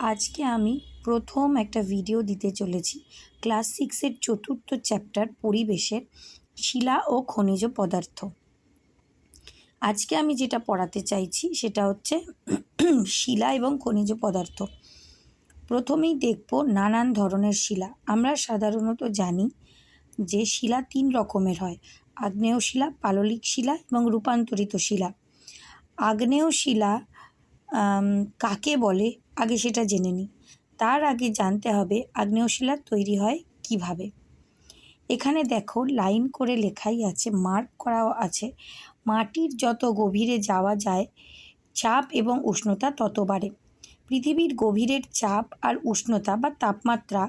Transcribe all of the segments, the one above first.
আজকে আমি প্রথম একটা ভিডিও দিতে চলেছি। ক্লাস সিক্সের চতুর্থ চ্যাপ্টার পরিবেশের শিলা ও খনিজ পদার্থ। আজকে আমি যেটা পড়াতে চাইছি সেটা হচ্ছে শিলা এবং খনিজ পদার্থ। প্রথমেই দেখব নানান ধরনের শিলা। আমরা সাধারণত জানি যে শিলা তিন রকমের হয়। আগ্নেয় শিলা, পাললিক শিলা এবং রূপান্তরিত শিলা। আগ্নেয় শিলা কাকে বলে? আগে সেটা জেনে নিই তার আগে জানতে হবে আগ্নেয় শিলা তৈরি হয় কীভাবে। এখানে দেখো লাইন করে লেখাই আছে, মার্ক করাও আছে। মাটির যত গভীরে যাওয়া যায়, চাপ এবং উষ্ণতা তত বাড়ে। পৃথিবীর গভীরের চাপ আর উষ্ণতা বা তাপমাত্রা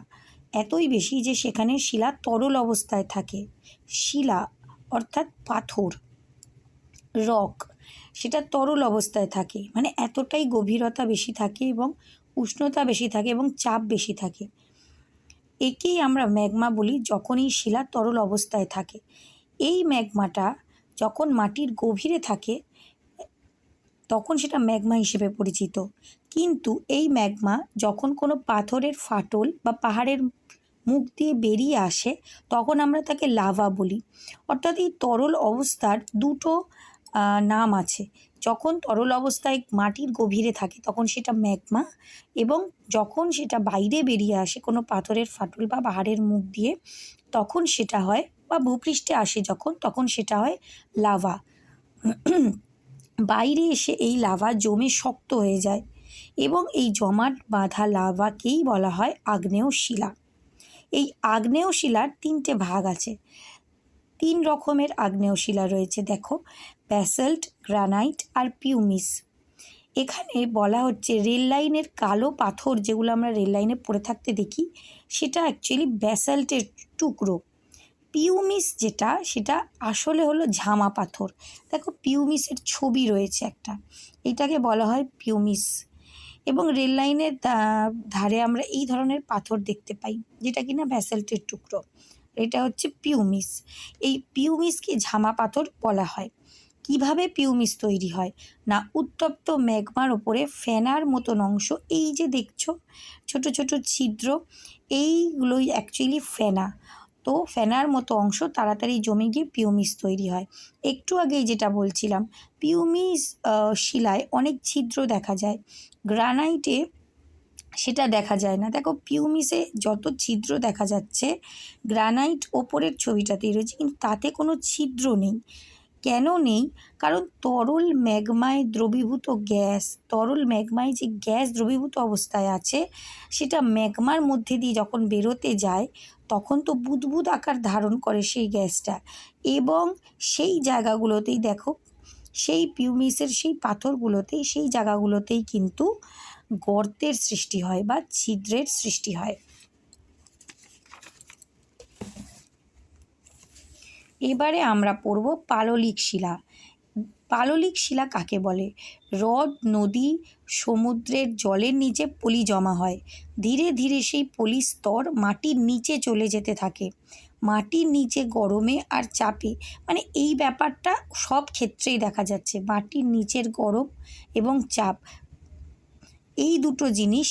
এতই বেশি যে সেখানে শিলা তরল অবস্থায় থাকে। শিলা অর্থাৎ পাথর, রক সেটা তরল অবস্থায় থাকে। মানে এতটাই গভীরতা বেশি থাকে এবং উষ্ণতা বেশি থাকে এবং চাপ বেশি থাকে। একেই আমরা ম্যাগমা বলি যখন এই শিলা তরল অবস্থায় থাকে। এই ম্যাগমাটা যখন মাটির গভীরে থাকে, তখন সেটা ম্যাগমা হিসেবে পরিচিত। কিন্তু এই ম্যাগমা যখন কোনো পাথরের ফাটল বা পাহাড়ের মুখ দিয়ে বেরিয়ে আসে, তখন আমরা তাকে লাভা বলি। অর্থাৎ এই তরল অবস্থার দুটো নাম আছে। যখন তরল অবস্থায় মাটির গভীরে থাকে, তখন সেটা ম্যাগমা এবং যখন সেটা বাইরে বেরিয়ে আসে কোনো পাথরের ফাটল বা পাহাড়ের মুখ দিয়ে, তখন সেটা হয় বা ভূপৃষ্ঠে আসে যখন, তখন সেটা হয় লাভা। বাইরে এসে এই লাভা জমে শক্ত হয়ে যায় এবং এই জমাট বাঁধা লাভাকেই বলা হয় আগ্নেয় শিলা। এই আগ্নেয় শিলার তিনটে ভাগ আছে। তিন রকমের আগ্নেয় শিলা রয়েছে, দেখো। ব্যাসল্ট, গ্রানাইট আর পিউমিস। এখানে বলা হচ্ছে রেল লাইনের কালো পাথর যেগুলো আমরা রেল লাইনে পড়ে থাকতে দেখি, সেটা অ্যাকচুয়ালি ব্যাসাল্টের টুকরো। পিউমিস যেটা, সেটা আসলে হলো ঝামা পাথর। দেখো, পিউমিসের ছবি রয়েছে একটা। এটাকে বলা হয় পিউমিস। এবং রেল লাইনের ধারে আমরা এই ধরনের পাথর দেখতে পাই, যেটা কিনা ব্যাসাল্টের টুকরো। এটা হচ্ছে পিউমিস। এই পিউমিসকে ঝামা পাথর বলা হয়। কীভাবে পিউমিস তৈরি হয়? না, উত্তপ্ত ম্যাগমার ওপরে ফেনার মতন অংশ, এই যে দেখছ, ছোট ছোট ছিদ্র, এইগুলোই অ্যাকচুয়ালি ফেনা। তো ফেনার মতো অংশ তাড়াতাড়ি জমে গিয়ে পিউমিস তৈরি হয়। একটু আগেই যেটা বলছিলাম, পিউমিস শিলায় অনেক ছিদ্র দেখা যায়। গ্রানাইটে সেটা দেখা যায় না। দেখো, পিউমিসে যত ছিদ্র দেখা যাচ্ছে, গ্রানাইট ওপরের ছবিটাতেই রয়েছে, কিন্তু তাতে কোনো ছিদ্র নেই। কেন নেই? কারণ তরল ম্যাগমায় দ্রবীভূত গ্যাস, তরল ম্যাগমায় যে গ্যাস দ্রবীভূত অবস্থায় আছে, সেটা ম্যাগমার মধ্যে দিয়ে যখন বেরোতে যায়, তখন তো বুদবুদ আকার ধারণ করে সেই গ্যাসটা। এবং সেই জায়গাগুলোতেই দেখো, সেই পিউমিসের সেই পাথরগুলোতেই, সেই জায়গাগুলোতেই কিন্তু গর্তের সৃষ্টি হয় বা ছিদ্রের সৃষ্টি হয়। এবারে আমরা পড়ব পাললিক শিলা। পাললিক শিলা কাকে বলে? হ্রদ, নদী, সমুদ্রের জলের নিচে পলি জমা হয়। ধীরে ধীরে সেই পলির স্তর মাটির নিচে চলে যেতে থাকে। মাটির নিচে গরমে আর চাপে। মানে এই ব্যাপারটা সব ক্ষেত্রেই দেখা যাচ্ছে। মাটির নিচের গরম এবং চাপ। এই দুটো জিনিস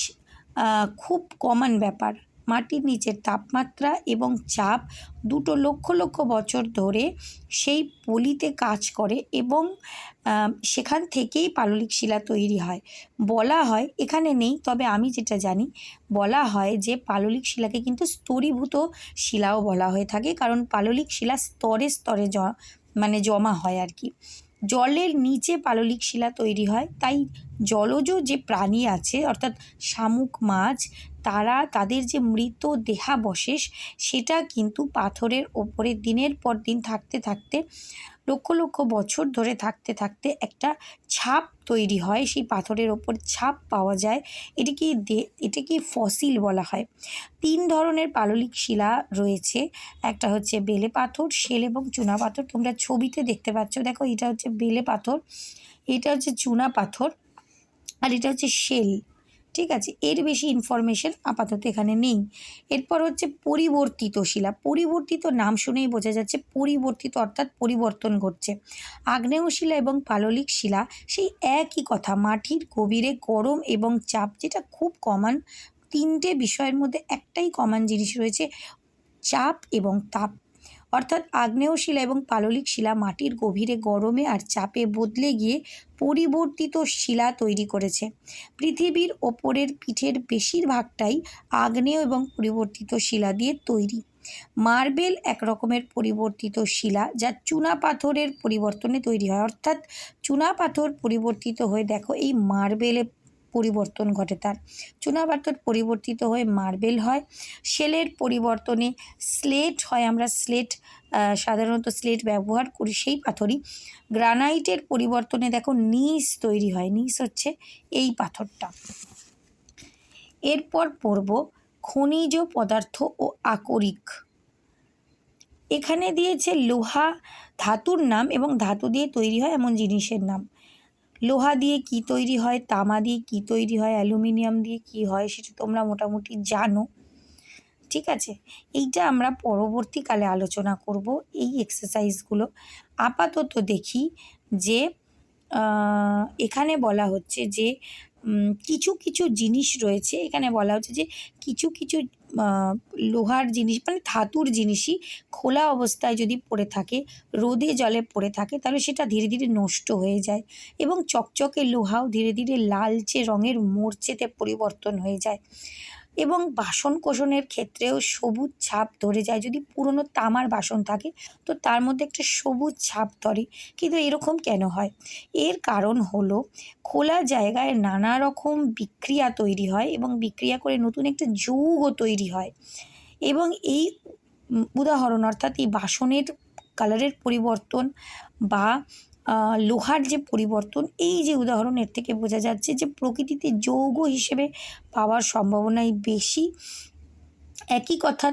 খুব কমন ব্যাপার। মাটির নিচের তাপমাত্রা এবং চাপ দুটো লক্ষ লক্ষ বছর ধরে সেই পলিতে কাজ করে এবং সেখান থেকেই পাললিক শিলা তৈরি হয়। বলা হয়, এখানে নেই, তবে আমি যেটা জানি, বলা হয় যে পাললিক শিলাকে কিন্তু স্তরীভূত শিলাও বলা হয়ে থাকে, কারণ পাললিক শিলা স্তরে স্তরে জ মানে জমা হয় আর কি। জলের নিচে পাললিক শিলা তৈরি হয়, তাই জলজ যে প্রাণী আছে, অর্থাৎ শামুক মাছ তারা তাদের যে মৃত দেহাবশেষ, সেটা কিন্তু পাথরের ওপরে দিনের পর দিন থাকতে থাকতে, লক্ষ লক্ষ বছর ধরে থাকতে থাকতে একটা ছাপ তৈরি হয়। সেই পাথরের ওপর ছাপ পাওয়া যায়। এটিকে এটাকে ফসিল বলা হয়। তিন ধরনের পাললিক শিলা রয়েছে। একটা হচ্ছে বেলে পাথর, শেল এবং চুনা পাথর। তোমরা ছবিতে দেখতে পাচ্ছ, দেখো এটা হচ্ছে বেলে পাথর, এটা হচ্ছে চুনা পাথর, আর এটা হচ্ছে শেল। ঠিক আছে? এর বেশি ইনফরমেশন আপাতত এখানে নেই। এরপর হচ্ছে পরিবর্তিত শিলা। পরিবর্তিত নাম শুনেই বোঝা যাচ্ছে পরিবর্তিত অর্থাৎ পরিবর্তন ঘটছে। আগ্নেয় শিলা এবং পাললিক শিলা সেই একই কথা। মাটির গভীরে গরম এবং চাপ যেটা খুব কমন তিনটে বিষয়ের মধ্যে একটাই কমন জিনিস রয়েছে, চাপ এবং তাপ। অর্থাৎ আগ্নেয় শিলা এবং পাললিক শিলা মাটির গভীরে গরমে আর চাপে বদলে গিয়ে পরিবর্তিত শিলা তৈরি করেছে। পৃথিবীর ওপরের পিঠের বেশিরভাগটাই আগ্নেয় এবং পরিবর্তিত শিলা দিয়ে তৈরি। মার্বেল এক রকমের পরিবর্তিত শিলা যা চুনা পাথরের পরিবর্তনে তৈরি হয়। অর্থাৎ চুনা পাথর পরিবর্তিত হয়ে দেখো এই মার্বেলে পরিবর্তন ঘটে তার। চুনাপাথর পরিবর্তিত হয়ে মার্বেল হয়। শেলের পরিবর্তনে স্লেট হয়, আমরা স্লেট সাধারণত স্লেট ব্যবহার করি সেই পাথরই। গ্রানাইটের পরিবর্তনে দেখো নিস তৈরি হয়, নিস হচ্ছে এই পাথরটা। এরপর পড়ব খনিজ পদার্থ ও আকরিক। এখানে দিয়েছে লোহা, ধাতুর নাম এবং ধাতু দিয়ে তৈরি হয় এমন জিনিসের নাম। লোহা দিয়ে কি তৈরি হয়, তামা দিয়ে কি তৈরি হয়, অ্যালুমিনিয়াম দিয়ে কি হয়, সেটা তোমরা মোটামুটি জানো। ঠিক আছে? এইটা আমরা পরবর্তীকালে আলোচনা করব এই এক্সারসাইজগুলো আপাতত দেখি যে এখানে বলা হচ্ছে যে কিছু কিছু জিনিস রয়েছে। এখানে বলা হচ্ছে যে, কিছু কিছু লোহার জিনিস মানে ধাতুর জিনিসই খোলা অবস্থায় যদি পড়ে থাকে, রোদে জলে পড়ে থাকে, তাহলে সেটা ধীরে ধীরে নষ্ট হয়ে যায় এবং চকচকে লোহাও ধীরে ধীরে লালচে রঙের মরচেতে পরিবর্তন হয়ে যায়। এবং বাসন কোসনের ক্ষেত্রেও সবুজ ছাপ ধরে যায়। যদি পুরনো তামার বাসন থাকে, তো তার মধ্যে একটা সবুজ ছাপ ধরে। কিন্তু এরকম কেন হয়? এর কারণ হলো, খোলা জায়গায় নানা রকম বিক্রিয়া তৈরি হয় এবং বিক্রিয়া করে নতুন একটা যৌগ তৈরি হয়। এবং এই উদাহরণ অর্থাৎ এই বাসনের কালারের পরিবর্তন বা লোহার যে পরিবর্তন, এই যে উদাহরণের থেকে বোঝা যাচ্ছে যে প্রকৃতিতে যৌগ হিসেবে পাওয়ার সম্ভাবনাই বেশি। একই কথা,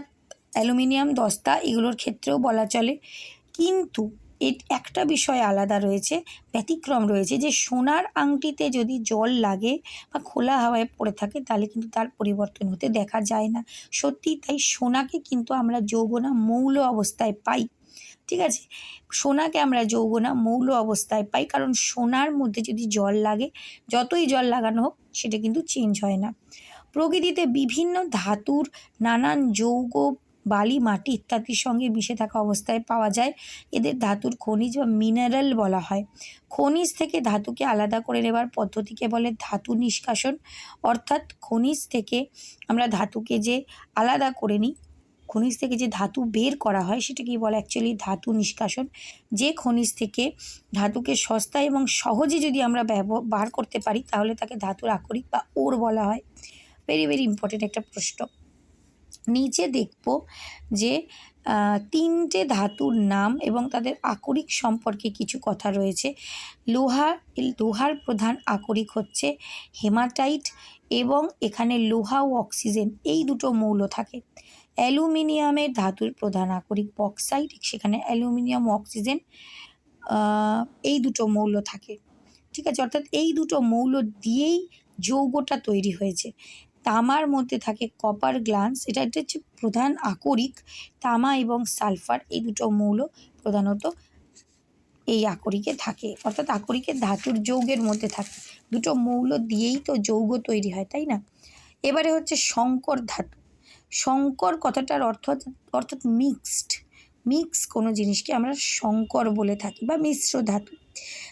অ্যালুমিনিয়াম, দস্তা, এগুলোর ক্ষেত্রেও বলা চলে। কিন্তু এর একটা বিষয় আলাদা রয়েছে, ব্যতিক্রম রয়েছে যে সোনার আংটিতে যদি জল লাগে বা খোলা হাওয়ায় পড়ে থাকে, তাহলে কিন্তু তার পরিবর্তন হতে দেখা যায় না। সত্যি তাই সোনাকে কিন্তু আমরা যৌগনা মৌল অবস্থায় পাই। ঠিক আছে? সোনাকে আমরা যৌগ না মৌল অবস্থায় পাই। কারণ সোনার মধ্যে যদি জল লাগে, যতই জল লাগানো হোক, সেটা কিন্তু চেঞ্জ হয় না। প্রকৃতিতে বিভিন্ন ধাতুর নানান যৌগ, বালি, মাটি ইত্যাদির সঙ্গে মিশে থাকা অবস্থায় পাওয়া যায়। এদের ধাতুর খনিজ বা মিনারেল বলা হয়। খনিজ থেকে ধাতুকে আলাদা করে নেবার পদ্ধতিকে বলে ধাতু নিষ্কাশন। অর্থাৎ খনিজ থেকে আমরা ধাতুকে যে আলাদা করে নিই খনিজ থেকে যে ধাতু বের করা হয় সেটাকেই বলে অ্যাকচুয়ালি ধাতু নিষ্কাশন। যে খনিজ থেকে ধাতুকে সস্তা এবং সহজে যদি আমরা ব্যবহার করতে পারি, তাহলে তাকে ধাতুর আকরিক বা ওর বলা হয়। ভেরি ভেরি ইম্পর্টেন্ট একটা প্রশ্ন। নিচে দেখব যে তিনটে ধাতুর নাম এবং তাদের আকরিক সম্পর্কে কিছু কথা রয়েছে। লোহা লোহার প্রধান আকরিক হচ্ছে হেমাটাইট এবং এখানে লোহা ও অক্সিজেন, এই দুটো মৌল থাকে। অ্যালুমিনিয়ামের ধাতুর প্রধান আকরিক বক্সাইট সেখানে অ্যালুমিনিয়াম, অক্সিজেন এই দুটো মৌল থাকে। ঠিক আছে, অর্থাৎ এই দুটো মৌল দিয়েই যৌগটা তৈরি হয়েছে। তামার মধ্যে থাকে কপার গ্লান্স এটা একটা হচ্ছে প্রধান আকরিক তামা এবং সালফার এই দুটো মৌল প্রধানত এই আকরিকে থাকে। অর্থাৎ আকরিকের ধাতুর যৌগের মধ্যে থাকে। দুটো মৌল দিয়েই তো যৌগ তৈরি হয়, তাই না? এবারে হচ্ছে শঙ্কর ধাতু। শঙ্কর কথাটার অর্থ অর্থাৎ মিক্সড মিক্স কোনো জিনিসকে আমরা শঙ্কর বলে থাকি বা মিশ্র ধাতু।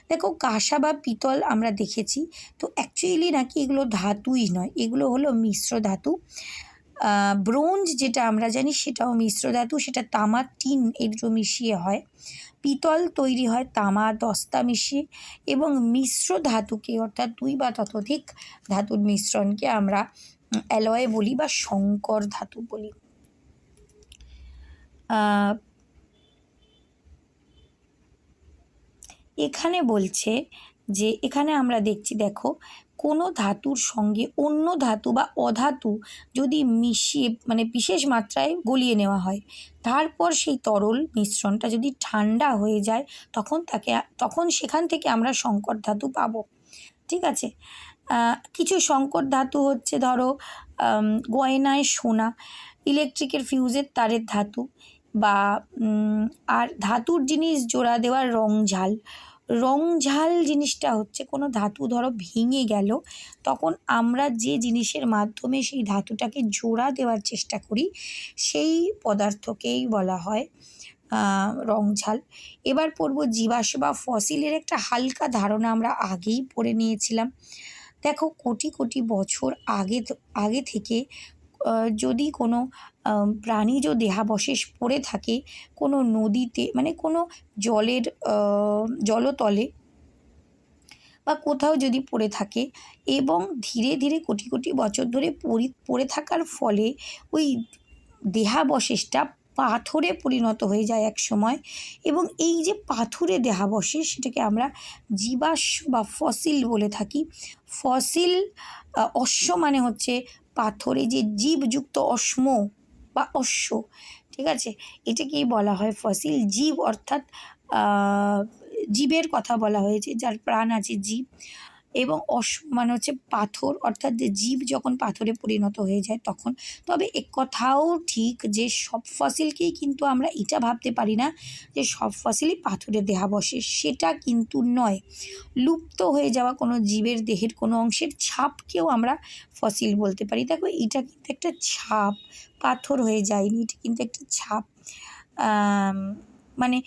দেখো, কাঁসা বা পিতল আমরা দেখেছি, তো অ্যাকচুয়ালি নাকি এগুলো ধাতুই নয়, এগুলো হলো মিশ্র ধাতু। ব্রোঞ্জ যেটা আমরা জানি সেটাও মিশ্র ধাতু, সেটা তামা টিন দুটো মিশিয়ে হয়। পিতল তৈরি হয় তামা, দস্তা মিশিয়ে এবং মিশ্র ধাতুকে অর্থাৎ দুই বা ততোধিক ধাতুর মিশ্রণকে আমরা অ্যালয় বলি বা শঙ্কর ধাতু বলি। এখানে বলছে যে, এখানে আমরা দেখছি, দেখো, কোনো ধাতুর সঙ্গে অন্য ধাতু বা অধাতু যদি মিশিয়ে মানে বিশেষ মাত্রায় গলিয়ে নেওয়া হয়, তারপর সেই তরল মিশ্রণটা যদি ঠান্ডা হয়ে যায়, তখন তাকে তখন সেখান থেকে আমরা শঙ্কর ধাতু পাবো। ঠিক আছে? কিছু সংকট ধাতু হচ্ছে ধরো গয়নায় সোনা, ইলেকট্রিকের ফিউজের তারের ধাতু বা আর ধাতুর জিনিস জোড়া দেওয়ার রং ঝাল। রং ঝাল জিনিসটা হচ্ছে কোনো ধাতু ধরো ভেঙে গেল, তখন আমরা যে জিনিসের মাধ্যমে সেই ধাতুটাকে জোড়া দেওয়ার চেষ্টা করি, সেই পদার্থকেই বলা হয় রং ঝাল। এবার পড়ব জীবাশ্ম বা ফসিলের একটা হালকা ধারণা আমরা আগেই পড়ে নিয়েছিলাম। দেখো, কোটি কোটি বছর আগে আগে থেকে যদি কোনো প্রাণীজ দেহাবশেষ পড়ে থাকে, কোনো নদীতে মানে কোনো জলের জলতলে বা কোথাও যদি পড়ে থাকে এবং ধীরে ধীরে কোটি কোটি বছর ধরে পড়ি থাকার ফলে ওই দেহাবশেষটা পাথরে পরিণত হয়ে যায় এক সময় এবং এই যে পাথুরে দেহাবশেষ সেটাকে আমরা জীবাশ্ম বা ফসিল বলে থাকি। ফসিল অশ্ব মানে হচ্ছে পাথরে যে জীবযুক্ত অশ্ম বা অশ্ব, ঠিক আছে? এটাকেই বলা হয় ফসিল। জীব অর্থাৎ জীবের কথা বলা হয়েছে, যার প্রাণ আছে জীব। এবং অস মানে হচ্ছে পাথর, অর্থাৎ যে জীব যখন পাথরে পরিণত হয়ে যায় তখন, তবে এক কথাও ঠিক যে সব ফসিলকেই কিন্তু আমরা এটা ভাবতে পারি না যে সব ফসিলই পাথরের দেহাবশেষ সেটা কিন্তু নয়। লুপ্ত হয়ে যাওয়া কোনো জীবের দেহের কোনো অংশের ছাপকেও আমরা ফসিল বলতে পারি। দেখো, এটা কিন্তু একটা ছাপ, পাথর হয়ে যায়নি, এটা কিন্তু একটা ছাপ। মানে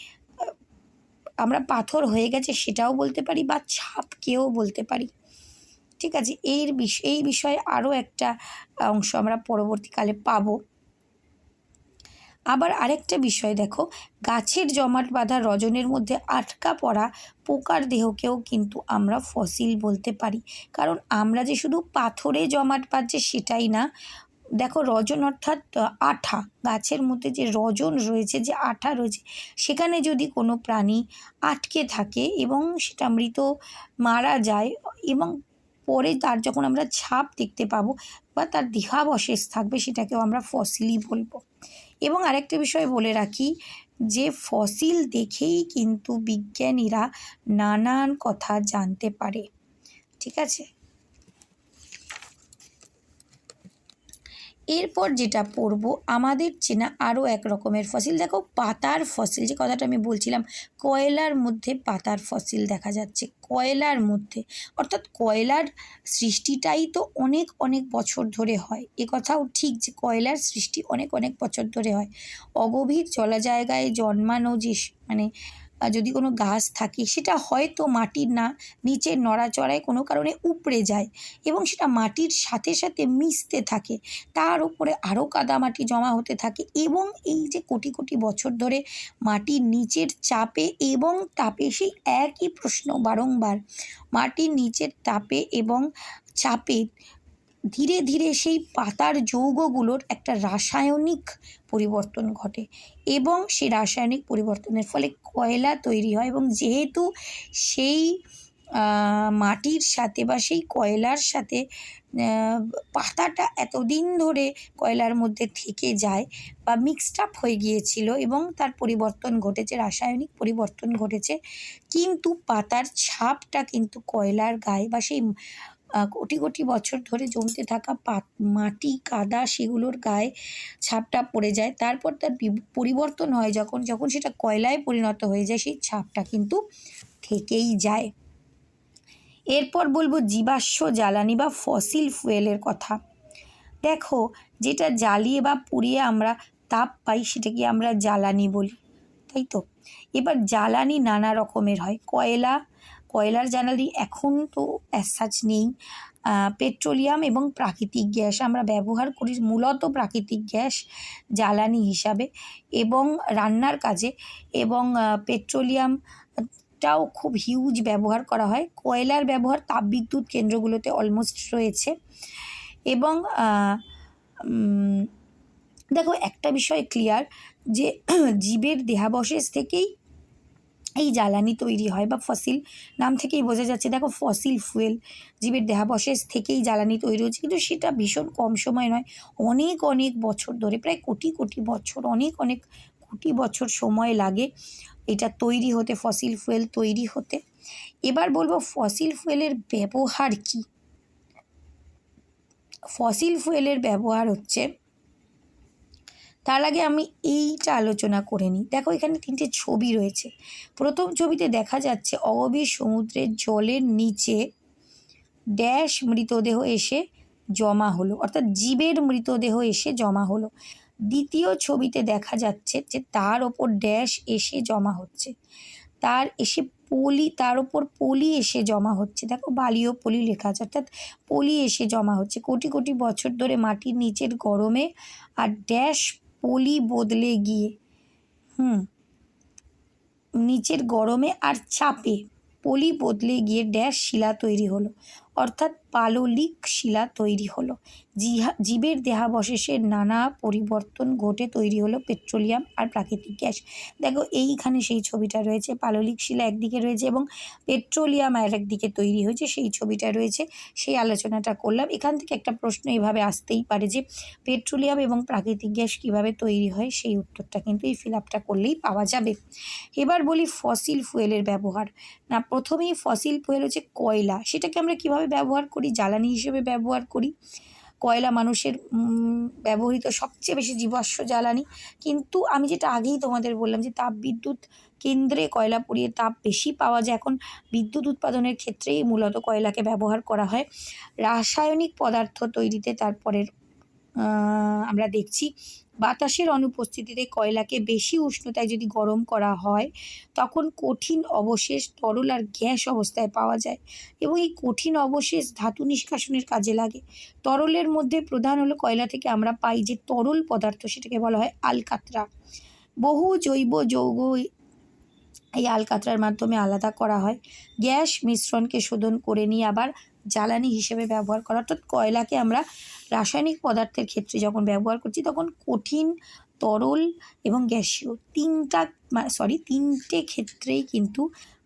আমরা পাথর হয়ে গেছে সেটাও বলতে পারি বা ছাপকেও বলতে পারি। ঠিক আছে, এর বিষ, এই বিষয়ে আরও একটা অংশ আমরা পরবর্তীকালে পাবো। আবার আরেকটা বিষয় দেখো, গাছের জমাট বাঁধা রজনের মধ্যে আটকা পড়া পোকার দেহকেও কিন্তু আমরা ফসিল বলতে পারি। কারণ আমরা যে শুধু পাথরে জমাট বাঁধছে সেটাই না দেখো রজন অর্থাৎ আঠা, গাছের মধ্যে যে রজন রয়েছে, যে আঠা রয়েছে, সেখানে যদি কোনো প্রাণী আটকে থাকে এবং সেটা মৃত মারা যায় এবং পরে তার যখন আমরা ছাপ দেখতে পাবো বা তার দেহাবশেষ থাকবে সেটাকেও আমরা ফসিলই বলব। এবং আরেকটা বিষয় বলে রাখি যে ফসিল দেখেই কিন্তু বিজ্ঞানীরা নানান কথা জানতে পারে। ঠিক আছে? এরপর যেটা পড়ব আমাদের চেনা আরও এক রকমের ফসিল দেখো, পাতার ফসিল যে কথাটা আমি বলছিলাম, কয়লার মধ্যে পাতার ফসিল দেখা যাচ্ছে, কয়লার মধ্যে। অর্থাৎ কয়লার সৃষ্টিটাই তো অনেক অনেক বছর ধরে হয়। এ কথাও ঠিক যে কয়লার সৃষ্টি অনেক অনেক বছর ধরে হয়। অগভীর জলা জায়গায় জন্মানো যে মানে যদি কোনো গাছ থাকে, সেটা হয়তো মাটির না নিচের নড়াচড়ায় কোনো কারণে উপড়ে যায় এবং সেটা মাটির সাথে সাথে মিশতে থাকে। তার উপরে আরও কাদামাটি জমা হতে থাকে এবং এই যে কোটি কোটি বছর ধরে মাটির নিচের চাপে এবং তাপে, সেই একই প্রশ্ন বারংবার, মাটির নিচের তাপে এবং চাপে ধীরে ধীরে সেই পাতার যৌগগুলোর একটা রাসায়নিক পরিবর্তন ঘটে এবং সেই রাসায়নিক পরিবর্তনের ফলে কয়লা তৈরি হয় এবং যেহেতু সেই মাটির সাথে বা সেই কয়লার সাথে পাতাটা এতদিন ধরে কয়লার মধ্যে থেকে যায় বা মিক্সড আপ হয়ে গিয়েছিল এবং তার পরিবর্তন ঘটেছে, রাসায়নিক পরিবর্তন ঘটেছে, কিন্তু পাতার ছাপটা কিন্তু কয়লার গায়ে বা সেই কোটি কোটি বছর ধরে জমতে থাকা মাটি, কাদা সেগুলোর গায়ে ছাপটা পড়ে যায়। তারপর তার পরিবর্তন হয় যখন যখন সেটা কয়লায় পরিণত হয়ে যায়, সেই ছাপটা কিন্তু থেকেই যায়। এরপর বলব জীবাশ্ম জ্বালানি বা ফসিল ফুয়েলের কথা। দেখো, যেটা জ্বালিয়ে বা পুড়িয়ে আমরা তাপ পাই, সেটাকে আমরা জ্বালানি বলি, তাই তো? এবার জ্বালানি নানা রকমের হয়। কয়লা কয়লার জ্বালানি এখন তো অ্যাসাচ নেই। পেট্রোলিয়াম এবং প্রাকৃতিক গ্যাস আমরা ব্যবহার করি মূলত প্রাকৃতিক গ্যাস জ্বালানি হিসাবে এবং রান্নার কাজে এবং পেট্রোলিয়াম টাও খুব হিউজ ব্যবহার করা হয়। কয়লার ব্যবহার তাপবিদ্যুৎ কেন্দ্রগুলোতে অলমোস্ট রয়েছে। এবং দেখো একটা বিষয় ক্লিয়ার যে জীবের দেহাবশেষ থেকেই এই জ্বালানি তৈরি হয় বা ফসিল নাম থেকেই বোঝা যাচ্ছে। দেখো, ফসিল ফুয়েল জীবের দেহাবশেষ থেকেই জ্বালানি তৈরি হচ্ছে, কিন্তু সেটা ভীষণ কম সময় নয়। অনেক অনেক বছর ধরে, প্রায় কোটি কোটি বছর, অনেক অনেক কোটি বছর সময় লাগে এটা তৈরি হতে, ফসিল ফুয়েল তৈরি হতে। এবার বলব, ফসিল ফুয়েলের ব্যবহার কী? ফসিল ফুয়েলের ব্যবহার হচ্ছে তার আগে আমি এইটা আলোচনা করে নিই। দেখো, এখানে তিনটে ছবি রয়েছে। প্রথম ছবিতে দেখা যাচ্ছে অগভীর সমুদ্রের জলের নিচে ড্যাশ মৃতদেহ এসে জমা হলো, অর্থাৎ জীবের মৃতদেহ এসে জমা হলো। দ্বিতীয় ছবিতে দেখা যাচ্ছে যে তার ওপর ড্যাশ এসে জমা হচ্ছে। তার এসে পলি, তার ওপর পলি এসে জমা হচ্ছে। দেখো, বালিও পলি লেখা আছে, অর্থাৎ পলি এসে জমা হচ্ছে। কোটি কোটি বছর ধরে মাটির নিচের গরমে আর ড্যাশ পলি বদলে গিয়ে, হুম, নিচের গরমে আর চাপে, পলি বদলে গিয়ে ড্যাশ শিলা তৈরি হলো। অর্থাৎ পাললিক শিলা তৈরি হলো। জিহা, জীবের দেহাবশেষের নানা পরিবর্তন ঘটে তৈরি হলো পেট্রোলিয়াম আর প্রাকৃতিক গ্যাস। দেখো, এইখানে সেই ছবিটা রয়েছে। পাললিক শিলা একদিকে রয়েছে এবং পেট্রোলিয়াম আর একদিকে তৈরি হয়েছে সেই ছবিটা রয়েছে। সেই আলোচনাটা করলাম। এখান থেকে একটা প্রশ্ন এভাবে আসতেই পারে যে, পেট্রোলিয়াম এবং প্রাকৃতিক গ্যাস কীভাবে তৈরি হয়? সেই উত্তরটা কিন্তু এই ফিল আপটা করলেই পাওয়া যাবে। এবার বলি ফসিল ফুয়েলের ব্যবহার। না, প্রথমেই ফসিল ফুয়েল হচ্ছে কয়লা। সেটাকে আমরা কীভাবে ব্যবহার করি, জ্বালানি হিসেবে ব্যবহার করি। কয়লা মানুষের ব্যবহৃত সবচেয়ে বেশি জীবাশ্ম জ্বালানি। কিন্তু আমি যেটা আগেই তোমাদের বললাম যে তাপবিদ্যুৎ কেন্দ্রে কয়লা পুড়িয়ে তাপ বেশি পাওয়া যায়। এখন বিদ্যুৎ উৎপাদনের ক্ষেত্রেই মূলত কয়লাকে ব্যবহার করা হয়। রাসায়নিক পদার্থ তৈরিতে তারপরের আমরা দেখছি বাতাসের অনুপস্থিতিতে কয়লাকে বেশি উষ্ণতায় যদি গরম করা হয়, তখন কঠিন অবশেষ তরল আর গ্যাস অবস্থায় পাওয়া যায় এবং এই কঠিন অবশেষ ধাতু নিষ্কাশনের কাজে লাগে। তরলের মধ্যে প্রধান হলো কয়লা থেকে আমরা পাই যে তরল পদার্থ, সেটাকে বলা হয় আলকাতরা। বহু জৈব যৌগ এই আলকাতরার মাধ্যমে আলাদা করা হয়। গ্যাস মিশ্রণকে শোধন করে নিয়ে আবার জ্বালানি হিসেবে ব্যবহার করা। অর্থাৎ কয়লাকে আমরা রাসায়নিক পদার্থের ক্ষেত্রে যখন ব্যবহার করছি, তখন কঠিন, তরল এবং গ্যাসীয় তিনটা সরি তিনটে ক্ষেত্রেই কিন্তু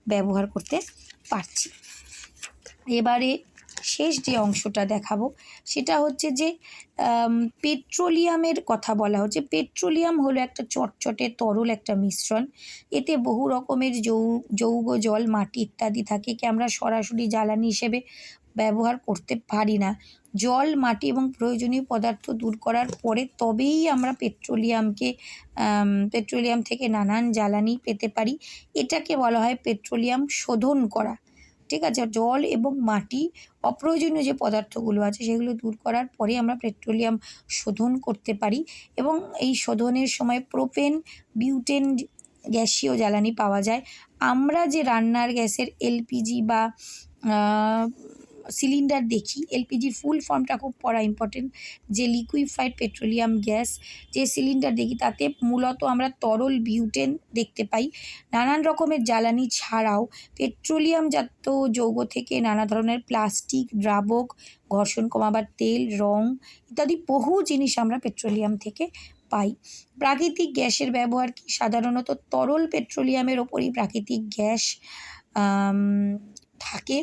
ব্যবহার করতে পারছি। এবারে শেষ যে অংশটা দেখাবো, সেটা হচ্ছে যে পেট্রোলিয়ামের কথা বলা হচ্ছে। পেট্রোলিয়াম হলো একটা চটচটে তরল একটা মিশ্রণ। এতে বহু রকমের যৌ, যৌগ, জল, মাটি ইত্যাদি থাকে কি আমরা সরাসরি জ্বালানি হিসেবে ব্যবহার করতে পারি না। জল, মাটি এবং প্রয়োজনীয় পদার্থ দূর করার পরে তবেই আমরা পেট্রোলিয়ামকে পেট্রোলিয়াম থেকে নানান জ্বালানি পেতে পারি। এটাকে বলা হয় পেট্রোলিয়াম শোধন করা। ঠিক আছে? জল এবং মাটি অপ্রয়োজনীয় যে পদার্থগুলো আছে, সেগুলো দূর করার পরে আমরা পেট্রোলিয়াম শোধন করতে পারি এবং এই শোধনের সময় প্রোপেন, বিউটেন, গ্যাসীয় জ্বালানি পাওয়া যায়। আমরা যে রান্নার গ্যাসের এলপিজি বা সিলিন্ডার দেখি এলপিজির ফুল ফর্মটা খুব পড়া ইম্পর্টেন্ট যে লিকুইফাইড পেট্রোলিয়াম গ্যাস যে সিলিন্ডার দেখি, তাতে মূলত আমরা তরল বিউটেন দেখতে পাই। নানান রকমের জ্বালানি ছাড়াও পেট্রোলিয়ামজাত যৌগ থেকে নানা ধরনের প্লাস্টিক দ্রাবক, ঘর্ষণ কমাবার তেল, রং ইত্যাদি বহু জিনিস আমরা পেট্রোলিয়াম থেকে পাই। প্রাকৃতিক গ্যাসের ব্যবহার কি? সাধারণত তরল পেট্রোলিয়ামের ওপরই প্রাকৃতিক গ্যাস থাকে।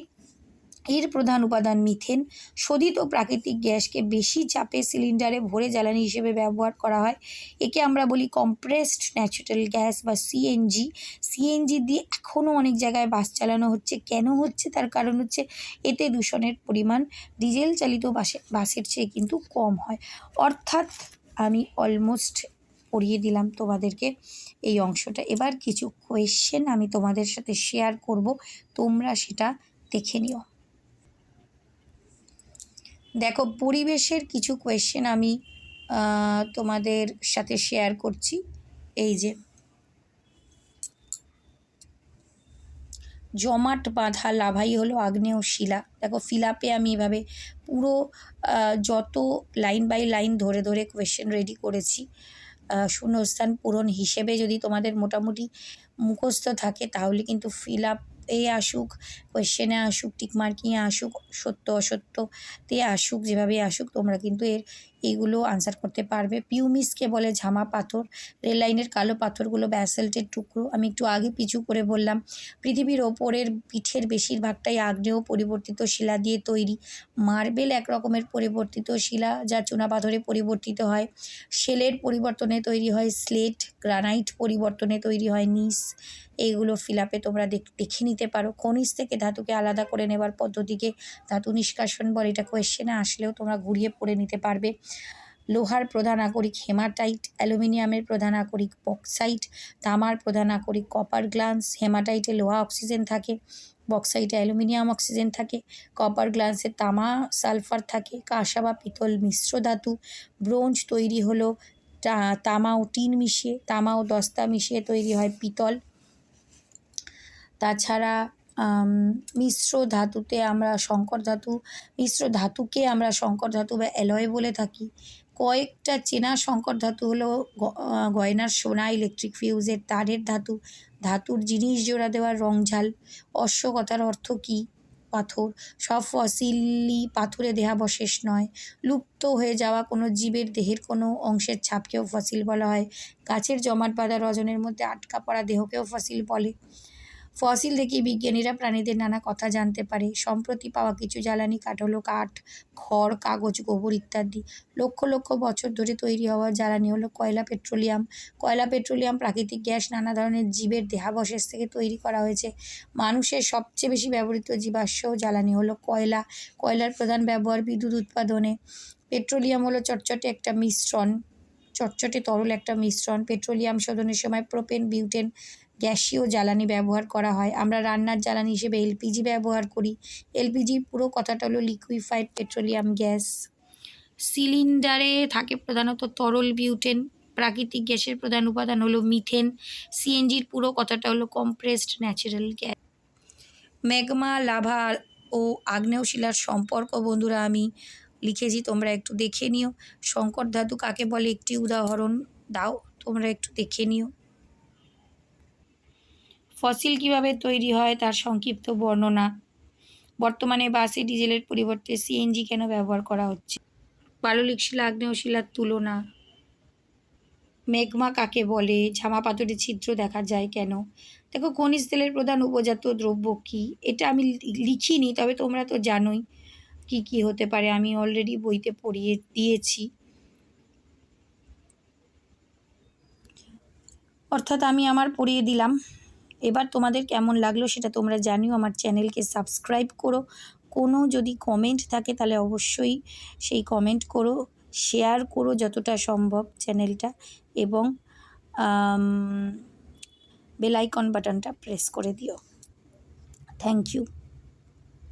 এর প্রধান উপাদান মিথেন। শোধিত প্রাকৃতিক গ্যাসকে বেশি চাপে সিলিন্ডারে ভরে জ্বালানি হিসেবে ব্যবহার করা হয়। একে আমরা বলি কম্প্রেসড ন্যাচুরাল গ্যাস বা সিএনজি সিএনজি দিয়ে এখনও অনেক জায়গায় বাস চালানো হচ্ছে। কেন হচ্ছে? তার কারণ হচ্ছে এতে দূষণের পরিমাণ ডিজেল চালিত বাসে, বাসের চেয়ে কিন্তু কম হয়। অর্থাৎ আমি অলমোস্ট পড়িয়ে দিলাম তোমাদেরকে এই অংশটা। এবার কিছু কোয়েশ্চেন আমি তোমাদের সাথে শেয়ার করব। তোমরা সেটা দেখে নিও। দেখো, পরিবেশের কিছু কোয়েশ্চেন আমি তোমাদের সাথে শেয়ার করছি। এই যে, জমাট বাঁধা লাভাই হলো আগ্নেয় শিলা। দেখো ফিলাপে আমি এভাবে পুরো যত লাইন বাই লাইন ধরে ধরে কোয়েশ্চেন রেডি করেছি। শূন্যস্থান পূরণ হিসেবে যদি তোমাদের মোটামুটি মুখস্থ থাকে, তাহলে কিন্তু ফিল আপ আসুক কোয়েশ্চেনে আসুক টিকমার্কিংয়ে আসুক, সত্য অসত্যতে আসুক যেভাবে আসুক, তোমরা কিন্তু এর এইগুলো আনসার করতে পারবে। পিউমিসকে বলে ঝামা পাথর। রেল লাইনের কালো পাথরগুলো ব্যাসেল্টের টুকরো। আমি একটু আগে পিছু করে বললাম, পৃথিবীর ওপরের পিঠের বেশিরভাগটাই আগ্নেয় পরিবর্তিত শিলা দিয়ে তৈরি। মার্বেল এক রকমের পরিবর্তিত শিলা যা চুনা পাথরে পরিবর্তিত হয়। শেলের পরিবর্তনে তৈরি হয় স্লেট গ্রানাইট পরিবর্তনে তৈরি হয় নিস এইগুলো ফিলাপে তোমরা দেখে নিতে পারো। খনিজ থেকে ধাতুকে আলাদা করে নেবার পদ্ধতিকে ধাতু নিষ্কাশন বলে। এটা কোয়েশ্চেনে আসলেও তোমরা ঘুরিয়ে পড়ে নিতে পারবে। লোহার প্রধান আকরিক হেমাটাইট, অ্যালুমিনিয়ামের প্রধান আকরিক বক্সাইট, তামার প্রধান আকরিক কপার গ্লান্স হেমাটাইটে লোহা অক্সিজেন থাকে, বক্সাইটে অ্যালুমিনিয়াম অক্সিজেন থাকে কপার গ্লান্সে তামা সালফার থাকে, কাঁসা বা পিতল মিশ্র ধাতু, ব্রোঞ্জ তৈরি হলো তামা ও টিন মিশিয়ে, তামা ও দস্তা মিশিয়ে তৈরি হয় পিতল। তাছাড়া মিশ্র ধাতুতে আমরা শঙ্কর ধাতু, মিশ্র ধাতুকে আমরা শঙ্কর ধাতু বা অ্যালয় বলে থাকি। কয়েকটা চেনা শঙ্কর ধাতু হলো গয়নার সোনা ইলেকট্রিক ফিউজের তারের ধাতু, ধাতুর জিনিস জোড়া দেওয়ার রংঝাল অশ্ব কথার অর্থ কী? পাথর, সব ফসিলি পাথুরে দেহাবশেষ নয়। লুপ্ত হয়ে যাওয়া কোনো জীবের দেহের কোনো অংশের ছাপকেও ফসিল বলা হয়। গাছের জমাট বাঁধা রজনের মধ্যে আটকা পড়া দেহকেও ফসিল বলে। ফসিল থেকে বিজ্ঞানীরা প্রাণীদের নানা কথা জানতে পারে। সম্প্রতি পাওয়া কিছু জ্বালানি কাঠ হলো কাঠ, খড়, কাগজ, গোবর ইত্যাদি। লক্ষ লক্ষ বছর ধরে তৈরি হওয়া জ্বালানি হলো কয়লা, পেট্রোলিয়াম। কয়লা, পেট্রোলিয়াম প্রাকৃতিক গ্যাস, নানা ধরনের জীবের দেহাবশেষ থেকে তৈরি করা হয়েছে। মানুষের সবচেয়ে বেশি ব্যবহৃত জীবাশ্ম জ্বালানি হলো কয়লা। কয়লার প্রধান ব্যবহার বিদ্যুৎ উৎপাদনে। পেট্রোলিয়াম হলো চটচটে একটা মিশ্রণ, চটচটে তরল একটা মিশ্রণ। পেট্রোলিয়াম শোধনের সময় প্রোপেন, বিউটেন গ্যাসীয় জ্বালানি ব্যবহার করা হয়। আমরা রান্নার জ্বালানি হিসেবে এলপিজি ব্যবহার করি। এলপিজির পুরো কথাটা হলো লিকুইফাইড পেট্রোলিয়াম গ্যাস সিলিন্ডারে থাকে প্রধানত তরল বিউটেন, প্রাকৃতিক গ্যাসের প্রধান উপাদান হলো মিথেন। সিএনজির পুরো কথাটা হলো compressed natural gas magma, lava ও আগ্নেয়শিলার সম্পর্ক বন্ধুরা আমি লিখেছি, তোমরা একটু দেখে নিও। শঙ্কর ধাতু কাকে বলে একটি উদাহরণ দাও, তোমরা একটু দেখে নিও। ফসিল কীভাবে তৈরি হয় তার সংক্ষিপ্ত বর্ণনা। বর্তমানে বাসে ডিজেলের পরিবর্তে সিএনজি কেন ব্যবহার করা হচ্ছে? পাললিক শিলা আগ্নেয় শিলার তুলনা। মেঘমা কাকে বলে? ঝামা পাথরের ছিদ্র দেখা যায় কেন? দেখো, খনিজ তেলের প্রধান উপজাত দ্রব্য কি? এটা আমি লিখিনি, তবে তোমরা তো জানোই কি কি হতে পারে। আমি অলরেডি বইতে পড়িয়ে দিয়েছি। অর্থাৎ আমি আমার পড়িয়ে দিলাম। এবার তোমাদের কেমন লাগল সেটা তোমরা জানিও, আমার চ্যানেলকে সাবস্ক্রাইব করো। কোনো যদি কমেন্ট থাকে তাহলে অবশ্যই সেই কমেন্ট করো শেয়ার করো যতটা সম্ভব চ্যানেলটা এবং বেলাইকন বাটনটা প্রেস করে দিও। Thank you